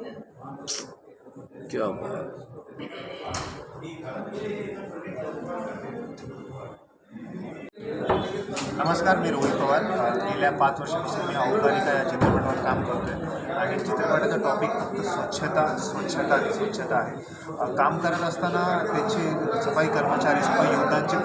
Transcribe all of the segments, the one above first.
क्या बात। नमस्कार मी रोहित पवार. गेल्या पाच वर्षापासून मी औपचारिका या चित्रपटावर काम करतो आणि चित्रपटाचा टॉपिक फक्त स्वच्छता स्वच्छता आणि स्वच्छता आहे. काम करत असताना त्याची सफाई कर्मचारी सफाई योद्धांची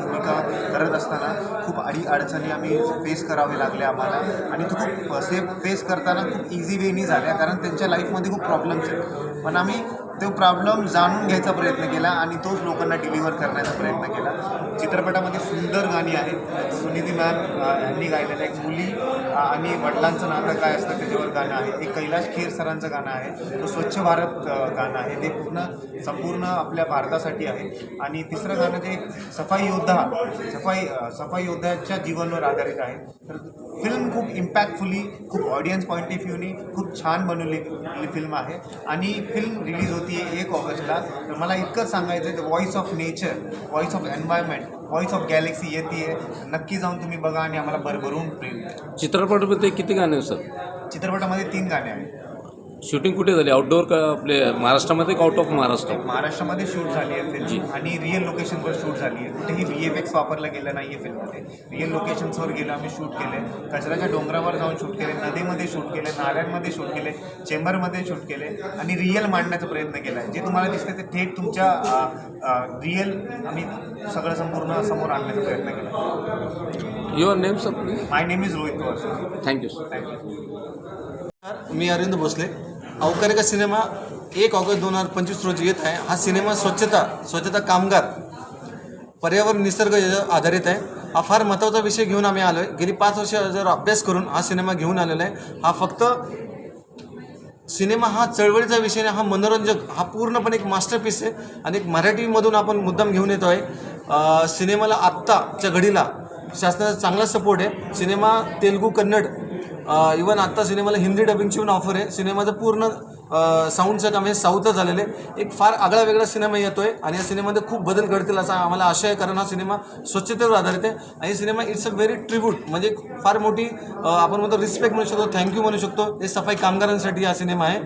करत असताना खूप अडी अडचणी आम्ही फेस करावे लागले आम्हाला. आणि तो खूप सेफ फेस करताना खूप इझी वेनी झाल्या कारण त्यांच्या लाईफमध्ये खूप प्रॉब्लेम्स आहेत. पण आम्ही तो प्रॉब्लेम जाणून घ्यायचा प्रयत्न केला आणि तोच लोकांना डिलिव्हर करण्याचा प्रयत्न केला. चित्रपटामध्ये सुंदर गाणी आहेत. सुनिधी मॅम यांनी गायलेलं एक मुली आणि वडिलांचं नातं काय असतं त्याच्यावर गाणं आहे. एक कैलाश खेर सरांचं गाणं आहे. तो स्वच्छ भारत गाणं आहे. ते पूर्ण संपूर्ण आपल्या भारतासाठी आहे. आणि तिसरं गाणं जे सफाई योद्धा सफाई सफाई योद्ध्याच्या जीवनावर आधारित आहे. तर फिल्म खूप इम्पॅक्टफुली खूप ऑडियन्स पॉईंट ऑफ व्ह्यूनी खूप छान बनवलेली फिल्म आहे. आणि फिल्म रिलीज होती आहे एक ऑगस्टला. तर मला इतकंच सांगायचं आहे voice of nature voice of environment voice of galaxy येते. आहे नक्की जाऊन तुम्ही बघा आणि आम्हाला भरभरून प्रेम द्या. चित्रपटामध्ये किती गाणे आहेत सर? चित्रपटामध्ये तीन गाणे आहेत. शूटिंग कुठे झाली? आउटडोअर का आपले महाराष्ट्रामध्ये का आउट ऑफ महाराष्ट्र? महाराष्ट्रामध्ये शूट झाली आहे. फिल्म आणि रिअल लोकेशनवर शूट झाली आहे. कुठेही व्ही एफ एक्स वापरलं गेलं नाही आहे फिल्ममध्ये रिअल लोकेशन्सवर गेलं आम्ही शूट केले. कचऱ्याच्या डोंगरावर जाऊन शूट केले नदीमध्ये शूट केले नाल्यांमध्ये शूट केले चेंबरमध्ये शूट केले. आणि रिअल मांडण्याचा प्रयत्न केला. आहे जे तुम्हाला दिसते ते थेट तुमच्या रिअल आम्ही सगळं संपूर्ण समोर आणण्याचा प्रयत्न केला. Your name sir my name is Rohit Pawar sir thank you sir thank you me Arvind Bhosale. Avkarika cinema एक ऑगस्ट दोन हजार पंचवीस रोजी येत आहे. हा सिनेमा स्वच्छता स्वच्छता कामगार पर्यावरण निसर्ग आधारित आहे. हा फार महत्त्वाचा विषय घेऊन आम्ही आलो आहे गेली पाच वर्ष जर अभ्यास करून हा सिनेमा घेऊन आलेला आहे. हा फक्त सिनेमा हा चळवळीचा विषय नाही हा मनोरंजक हा पूर्णपणे एक मास्टरपीस आहे आणि एक मराठीमधून आपण मुद्दाम घेऊन येतो आहे. सिनेमाला आत्ताच्या घडीला शासनाचा चांगला सपोर्ट आहे. सिनेमा तेलगू कन्नड इवन आत्ता सिनेमाला हिंदी डबिंगची पण ऑफर आहे. सिनेमाचं पूर्ण साऊंडचं काम हे साऊथच झालेलं आहे. एक फार आगळा वेगळा सिनेमा येतो आहे आणि या सिनेमामध्ये खूप बदल घडतील असा आम्हाला आशय आहे कारण हा सिनेमा स्वच्छतेवर आधारित आहे. आणि cinema it's a very tribute म्हणजे फार मोठी आपण म्हणतो रिस्पेक्ट म्हणू शकतो थँक्यू म्हणू शकतो. हे सफाई कामगारांसाठी हा सिनेमा आहे.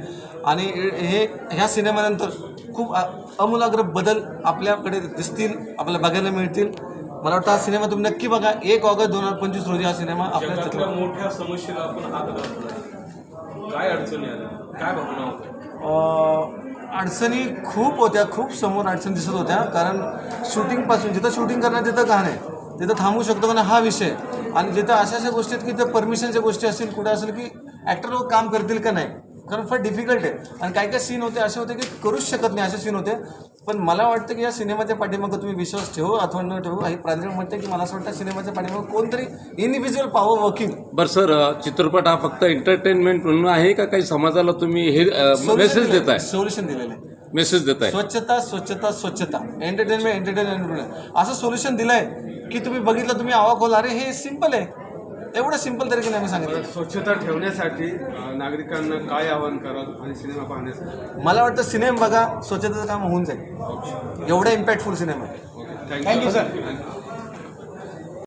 आणि हे ह्या सिनेमानंतर खूप अमूलाग्र बदल आपल्याकडे दिसतील आपल्याला बघायला मिळतील. मला वाटतं हा सिनेमा तुम्ही नक्की बघा. एक ऑगस्ट दोन हजार पंचवीस रोजी हा सिनेमा आपल्या जगातल्या चित्रपट मोठ्या समस्येला आपण हात घातला काय अडचणी आल्या? काय भावना होत्या? अ, अडचणी खूप होत्या. खूप समोर अडचणी दिसत होत्या. कारण शूटिंगपासून जिथं शूटिंग करणार तिथं का नाही? तिथं थांबू शकतो का नाही हा विषय. आणि जिथं अशा अशा गोष्टी आहेत की त्या परमिशनच्या गोष्टी असतील कुठे असेल की ॲक्टर लोक काम करतील का नाही? कारण फार डिफिकल्ट आहे. आणि काही काही सीन होते असे होते की करूच शकत नाही असे सीन होते. पण मला वाटतं की या सिनेमाच्या पाठीमागं तुम्ही विश्वास ठेवू अथवा न ठेवू. काही प्रांजळ म्हणते की मला असं वाटतं सिनेमाच्या पाठीमागं कोणतरी इंडिव्हिज्युअल पॉवर वर्किंग बरं सर चित्रपट हा फक्त एंटरटेनमेंट म्हणून आहे का काही समाजाला तुम्ही हे मेसेज देत आहे. सोल्युशन दिलेलं आहे. मेसेज देत आहे स्वच्छता स्वच्छता. स्वच्छता एंटरटेनमेंट एंटरटेनमेंट असं सोल्युशन दिलंय की तुम्ही बघितलं तुम्ही आवा खोल अरे हे सिंपल आहे. एवढं सिंपल तरी की नाही सांगितलं? स्वच्छता ठेवण्यासाठी नागरिकांना काय आवाहन कराल आणि सिनेमा पाहण्यासाठी? मला वाटतं सिनेमा बघा स्वच्छतेचं काम होऊन जाईल. एवढा इम्पॅक्टफुल सिनेमा. Thank you sir